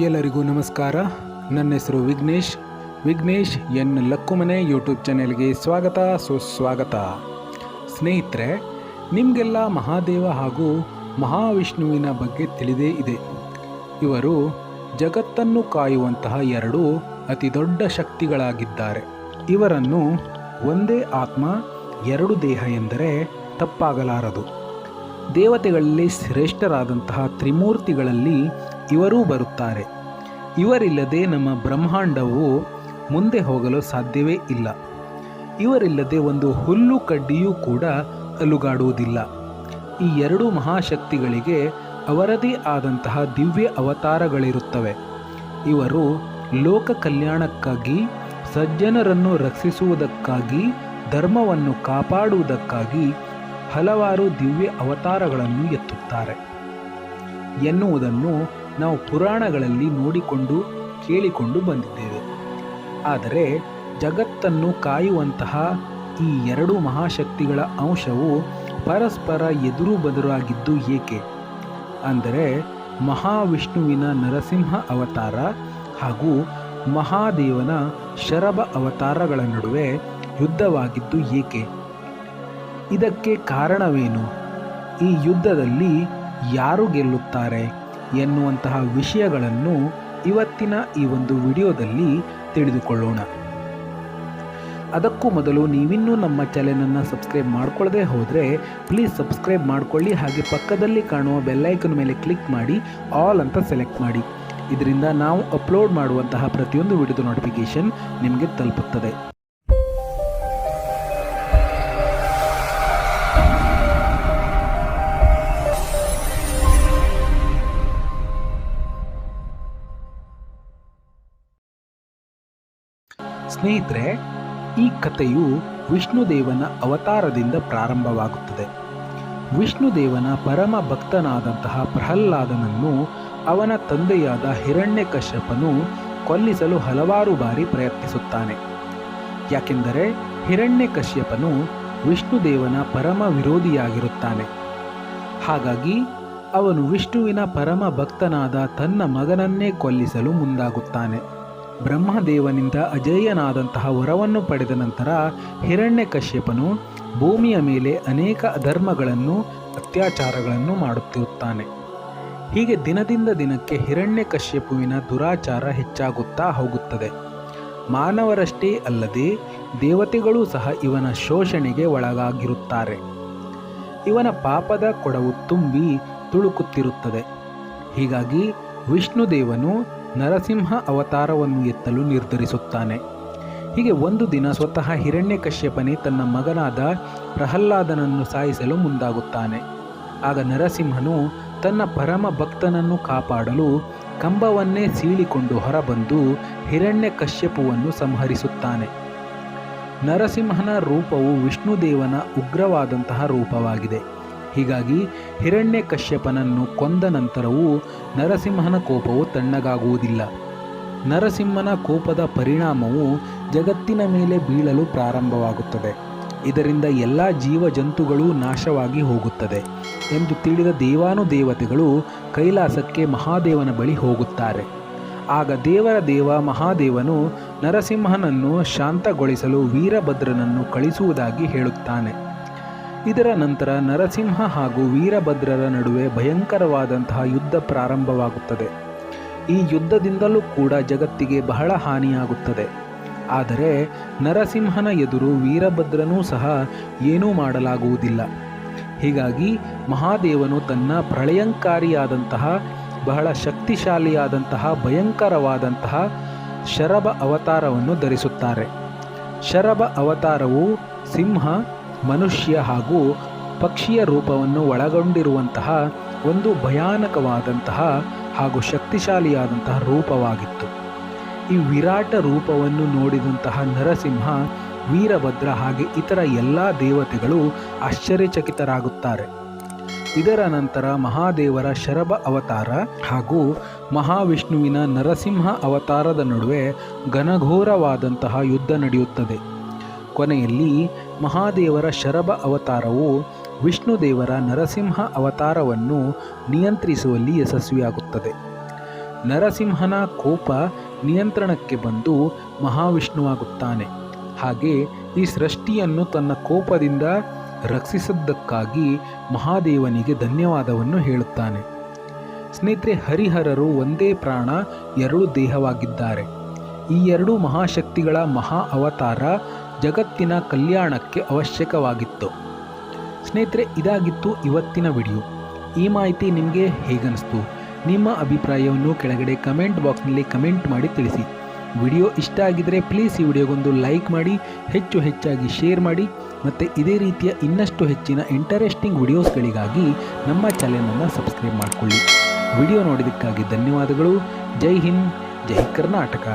ಎಲ್ಲರಿಗೂ ನಮಸ್ಕಾರ. ನನ್ನ ಹೆಸರು ವಿಘ್ನೇಶ್. ವಿಘ್ನೇಶ್ ಎನ್ ಲಕ್ಕುಮನೆ ಯೂಟ್ಯೂಬ್ ಚಾನೆಲ್ಗೆ ಸ್ವಾಗತ, ಸುಸ್ವಾಗತ. ಸ್ನೇಹಿತರೆ, ನಿಮಗೆಲ್ಲ ಮಹಾದೇವ ಹಾಗೂ ಮಹಾವಿಷ್ಣುವಿನ ಬಗ್ಗೆ ತಿಳಿದೇ ಇದೆ. ಇವರು ಜಗತ್ತನ್ನು ಕಾಯುವಂತಹ ಎರಡು ಅತಿ ದೊಡ್ಡ ಶಕ್ತಿಗಳಾಗಿದ್ದಾರೆ. ಇವರನ್ನು ಒಂದೇ ಆತ್ಮ, ಎರಡು ದೇಹ ಎಂದರೆ ತಪ್ಪಾಗಲಾರದು. ದೇವತೆಗಳಲ್ಲಿ ಶ್ರೇಷ್ಠರಾದಂತಹ ತ್ರಿಮೂರ್ತಿಗಳಲ್ಲಿ ಇವರೂ ಬರುತ್ತಾರೆ. ಇವರಿಲ್ಲದೆ ನಮ್ಮ ಬ್ರಹ್ಮಾಂಡವು ಮುಂದೆ ಹೋಗಲು ಸಾಧ್ಯವೇ ಇಲ್ಲ. ಇವರಿಲ್ಲದೆ ಒಂದು ಹುಲ್ಲು ಕಡ್ಡಿಯೂ ಕೂಡ ಅಲುಗಾಡುವುದಿಲ್ಲ. ಈ ಎರಡು ಮಹಾಶಕ್ತಿಗಳಿಗೆ ಅವರದೇ ಆದಂತಹ ದಿವ್ಯ ಅವತಾರಗಳಿರುತ್ತವೆ. ಇವರು ಲೋಕ ಕಲ್ಯಾಣಕ್ಕಾಗಿ, ಸಜ್ಜನರನ್ನು ರಕ್ಷಿಸುವುದಕ್ಕಾಗಿ, ಧರ್ಮವನ್ನು ಕಾಪಾಡುವುದಕ್ಕಾಗಿ ಹಲವಾರು ದಿವ್ಯ ಅವತಾರಗಳನ್ನು ಎತ್ತುತ್ತಾರೆ. ಎನ್ನುವುದನ್ನು ನಾವು ಪುರಾಣಗಳಲ್ಲಿ ನೋಡಿಕೊಂಡು, ಕೇಳಿಕೊಂಡು ಬಂದಿದ್ದೇವೆ. ಆದರೆ ಜಗತ್ತನ್ನು ಕಾಯುವಂತಹ ಈ ಎರಡು ಮಹಾಶಕ್ತಿಗಳ ಅಂಶವು ಪರಸ್ಪರ ಎದುರು ಬದುರಾಗಿದ್ದು ಏಕೆ? ಅಂದರೆ ಮಹಾವಿಷ್ಣುವಿನ ನರಸಿಂಹ ಅವತಾರ ಹಾಗೂ ಮಹಾದೇವನ ಶರಭ ಅವತಾರಗಳ ನಡುವೆ ಯುದ್ಧವಾಗಿದ್ದು ಏಕೆ? ಇದಕ್ಕೆ ಕಾರಣವೇನು? ಈ ಯುದ್ಧದಲ್ಲಿ ಯಾರು ಗೆಲ್ಲುತ್ತಾರೆ? ಎನ್ನುವಂತಹ ವಿಷಯಗಳನ್ನು ಇವತ್ತಿನ ಈ ಒಂದು ವಿಡಿಯೋದಲ್ಲಿ ತಿಳಿದುಕೊಳ್ಳೋಣ. ಅದಕ್ಕೂ ಮೊದಲು ನೀವಿನ್ನೂ ನಮ್ಮ ಚಾನೆಲನ್ನು ಸಬ್ಸ್ಕ್ರೈಬ್ ಮಾಡ್ಕೊಳ್ಳದೆ ಹೋದರೆ ಪ್ಲೀಸ್ ಸಬ್ಸ್ಕ್ರೈಬ್ ಮಾಡಿಕೊಳ್ಳಿ ಹಾಗೆ ಪಕ್ಕದಲ್ಲಿ ಕಾಣುವ ಬೆಲ್ಲೈಕನ್ ಮೇಲೆ ಕ್ಲಿಕ್ ಮಾಡಿ ಆಲ್ ಅಂತ ಸೆಲೆಕ್ಟ್ ಮಾಡಿ. ಇದರಿಂದ ನಾವು ಅಪ್ಲೋಡ್ ಮಾಡುವಂತಹ ಪ್ರತಿಯೊಂದು ವಿಡಿಯೋದ ನೋಟಿಫಿಕೇಷನ್ ನಿಮಗೆ ತಲುಪುತ್ತದೆ. ಸ್ನೇಹಿತರೆ, ಈ ಕಥೆಯು ವಿಷ್ಣುದೇವನ ಅವತಾರದಿಂದ ಪ್ರಾರಂಭವಾಗುತ್ತದೆ. ವಿಷ್ಣುದೇವನ ಪರಮ ಭಕ್ತನಾದಂತಹ ಪ್ರಹ್ಲಾದನನ್ನು ಅವನ ತಂದೆಯಾದ ಹಿರಣ್ಯಕಶ್ಯಪನು ಕೊಲ್ಲಿಸಲು ಹಲವಾರು ಬಾರಿ ಪ್ರಯತ್ನಿಸುತ್ತಾನೆ. ಯಾಕೆಂದರೆ ಹಿರಣ್ಯಕಶ್ಯಪನು ವಿಷ್ಣುದೇವನ ಪರಮ ವಿರೋಧಿಯಾಗಿರುತ್ತಾನೆ. ಹಾಗಾಗಿ ಅವನು ವಿಷ್ಣುವಿನ ಪರಮ ಭಕ್ತನಾದ ತನ್ನ ಮಗನನ್ನೇ ಕೊಲ್ಲಿಸಲು ಮುಂದಾಗುತ್ತಾನೆ. ಬ್ರಹ್ಮದೇವನಿಂದ ಅಜೇಯನಾದಂತಹ ವರವನ್ನು ಪಡೆದ ನಂತರ ಹಿರಣ್ಯಕಶ್ಯಪನು ಭೂಮಿಯ ಮೇಲೆ ಅನೇಕ ಅಧರ್ಮಗಳನ್ನು, ಅತ್ಯಾಚಾರಗಳನ್ನು ಮಾಡುತ್ತಿರುತ್ತಾನೆ. ಹೀಗೆ ದಿನದಿಂದ ದಿನಕ್ಕೆ ಹಿರಣ್ಯಕಶ್ಯಪುವಿನ ದುರಾಚಾರ ಹೆಚ್ಚಾಗುತ್ತಾ ಹೋಗುತ್ತದೆ. ಮಾನವರಷ್ಟೇ ಅಲ್ಲದೆ ದೇವತೆಗಳೂ ಸಹ ಇವನ ಶೋಷಣೆಗೆ ಒಳಗಾಗಿರುತ್ತಾರೆ. ಇವನ ಪಾಪದ ಕೊಡವು ತುಂಬಿ ತುಳುಕುತ್ತಿರುತ್ತದೆ. ಹೀಗಾಗಿ ವಿಷ್ಣುದೇವನು ನರಸಿಂಹ ಅವತಾರವನ್ನು ಎತ್ತಲು ನಿರ್ಧರಿಸುತ್ತಾನೆ. ಹೀಗೆ ಒಂದು ದಿನ ಸ್ವತಃ ಹಿರಣ್ಯಕಶ್ಯಪನೇ ತನ್ನ ಮಗನಾದ ಪ್ರಹ್ಲಾದನನ್ನು ಸಾಯಿಸಲು ಮುಂದಾಗುತ್ತಾನೆ. ಆಗ ನರಸಿಂಹನು ತನ್ನ ಪರಮ ಭಕ್ತನನ್ನು ಕಾಪಾಡಲು ಕಂಬವನ್ನೇ ಸೀಳಿಕೊಂಡು ಹೊರಬಂದು ಹಿರಣ್ಯಕಶ್ಯಪುವನ್ನು ಸಂಹರಿಸುತ್ತಾನೆ. ನರಸಿಂಹನ ರೂಪವು ವಿಷ್ಣುದೇವನ ಉಗ್ರವಾದಂತಹ ರೂಪವಾಗಿದೆ. ಹೀಗಾಗಿ ಹಿರಣ್ಯಕಶ್ಯಪನನ್ನು ಕೊಂದ ನಂತರವೂ ನರಸಿಂಹನ ಕೋಪವು ತಣ್ಣಗಾಗುವುದಿಲ್ಲ. ನರಸಿಂಹನ ಕೋಪದ ಪರಿಣಾಮವು ಜಗತ್ತಿನ ಮೇಲೆ ಬೀಳಲು ಪ್ರಾರಂಭವಾಗುತ್ತದೆ. ಇದರಿಂದ ಎಲ್ಲ ಜೀವ ಜಂತುಗಳು ನಾಶವಾಗಿ ಹೋಗುತ್ತದೆ ಎಂದು ತಿಳಿದ ದೇವಾನುದೇವತೆಗಳು ಕೈಲಾಸಕ್ಕೆ ಮಹಾದೇವನ ಬಳಿ ಹೋಗುತ್ತಾರೆ. ಆಗ ದೇವರ ದೇವ ಮಹಾದೇವನು ನರಸಿಂಹನನ್ನು ಶಾಂತಗೊಳಿಸಲು ವೀರಭದ್ರನನ್ನು ಕಳಿಸುವುದಾಗಿ ಹೇಳುತ್ತಾನೆ. ಇದರ ನಂತರ ನರಸಿಂಹ ಹಾಗೂ ವೀರಭದ್ರರ ನಡುವೆ ಭಯಂಕರವಾದಂತಹ ಯುದ್ಧ ಪ್ರಾರಂಭವಾಗುತ್ತದೆ. ಈ ಯುದ್ಧದಿಂದಲೂ ಕೂಡ ಜಗತ್ತಿಗೆ ಬಹಳ ಹಾನಿಯಾಗುತ್ತದೆ. ಆದರೆ ನರಸಿಂಹನ ಎದುರು ವೀರಭದ್ರನೂ ಸಹ ಏನೂ ಮಾಡಲಾಗುವುದಿಲ್ಲ. ಹೀಗಾಗಿ ಮಹಾದೇವನು ತನ್ನ ಪ್ರಳಯಂಕಾರಿಯಾದಂತಹ, ಬಹಳ ಶಕ್ತಿಶಾಲಿಯಾದಂತಹ, ಭಯಂಕರವಾದಂತಹ ಶರಭ ಅವತಾರವನ್ನು ಧರಿಸುತ್ತಾರೆ. ಶರಭ ಅವತಾರವು ಸಿಂಹ ಮನುಷ್ಯ ಹಾಗೂ ಪಕ್ಷಿಯ ರೂಪವನ್ನು ಒಳಗೊಂಡಿರುವಂತಹ ಒಂದು ಭಯಾನಕವಾದಂತಹ ಹಾಗೂ ಶಕ್ತಿಶಾಲಿಯಾದಂತಹ ರೂಪವಾಗಿತ್ತು. ಈ ವಿರಾಟ ರೂಪವನ್ನು ನೋಡಿದಂತಹ ನರಸಿಂಹ, ವೀರಭದ್ರ ಹಾಗೆ ಇತರ ಎಲ್ಲ ದೇವತೆಗಳು ಆಶ್ಚರ್ಯಚಕಿತರಾಗುತ್ತಾರೆ. ಇದರ ನಂತರ ಮಹಾದೇವರ ಶರಭ ಅವತಾರ ಹಾಗೂ ಮಹಾವಿಷ್ಣುವಿನ ನರಸಿಂಹ ಅವತಾರದ ನಡುವೆ ಘನಘೋರವಾದಂತಹ ಯುದ್ಧ ನಡೆಯುತ್ತದೆ. ಕೊನೆಯಲ್ಲಿ ಮಹಾದೇವರ ಶರಭ ಅವತಾರವು ವಿಷ್ಣುದೇವರ ನರಸಿಂಹ ಅವತಾರವನ್ನು ನಿಯಂತ್ರಿಸುವಲ್ಲಿ ಯಶಸ್ವಿಯಾಗುತ್ತದೆ. ನರಸಿಂಹನ ಕೋಪ ನಿಯಂತ್ರಣಕ್ಕೆ ಬಂದು ಮಹಾವಿಷ್ಣುವಾಗುತ್ತಾನೆ. ಹಾಗೆ ಈ ಸೃಷ್ಟಿಯನ್ನು ತನ್ನ ಕೋಪದಿಂದ ರಕ್ಷಿಸಿದ್ದಕ್ಕಾಗಿ ಮಹಾದೇವನಿಗೆ ಧನ್ಯವಾದವನ್ನು ಹೇಳುತ್ತಾನೆ. ಸ್ನೇಹಿತರೆ, ಹರಿಹರರು ಒಂದೇ ಪ್ರಾಣ, ಎರಡು ದೇಹವಾಗಿದ್ದಾರೆ. ಈ ಎರಡು ಮಹಾಶಕ್ತಿಗಳ ಮಹಾ ಅವತಾರ ಜಗತ್ತಿನ ಕಲ್ಯಾಣಕ್ಕೆ ಅವಶ್ಯಕವಾಗಿತ್ತು. ಸ್ನೇಹಿತರೆ, ಇದಾಗಿತ್ತು ಇವತ್ತಿನ ವಿಡಿಯೋ. ಈ ಮಾಹಿತಿ ನಿಮಗೆ ಹೇಗನ್ನಿಸ್ತು ನಿಮ್ಮ ಅಭಿಪ್ರಾಯವನ್ನು ಕೆಳಗಡೆ ಕಮೆಂಟ್ ಬಾಕ್ಸ್ನಲ್ಲಿ ಕಮೆಂಟ್ ಮಾಡಿ ತಿಳಿಸಿ. ವಿಡಿಯೋ ಇಷ್ಟ ಆಗಿದ್ದರೆ ಪ್ಲೀಸ್ ಈ ವಿಡಿಯೋಗೊಂದು ಲೈಕ್ ಮಾಡಿ, ಹೆಚ್ಚು ಹೆಚ್ಚಾಗಿ ಶೇರ್ ಮಾಡಿ ಮತ್ತು ಇದೇ ರೀತಿಯ ಇನ್ನಷ್ಟು ಹೆಚ್ಚಿನ ಇಂಟರೆಸ್ಟಿಂಗ್ ವಿಡಿಯೋಸ್ಗಳಿಗಾಗಿ ನಮ್ಮ ಚಾನೆಲನ್ನು ಸಬ್ಸ್ಕ್ರೈಬ್ ಮಾಡಿಕೊಳ್ಳಿ. ವಿಡಿಯೋ ನೋಡಿದ್ದಕ್ಕಾಗಿ ಧನ್ಯವಾದಗಳು. ಜೈ ಹಿಂದ್, ಜೈ ಕರ್ನಾಟಕ.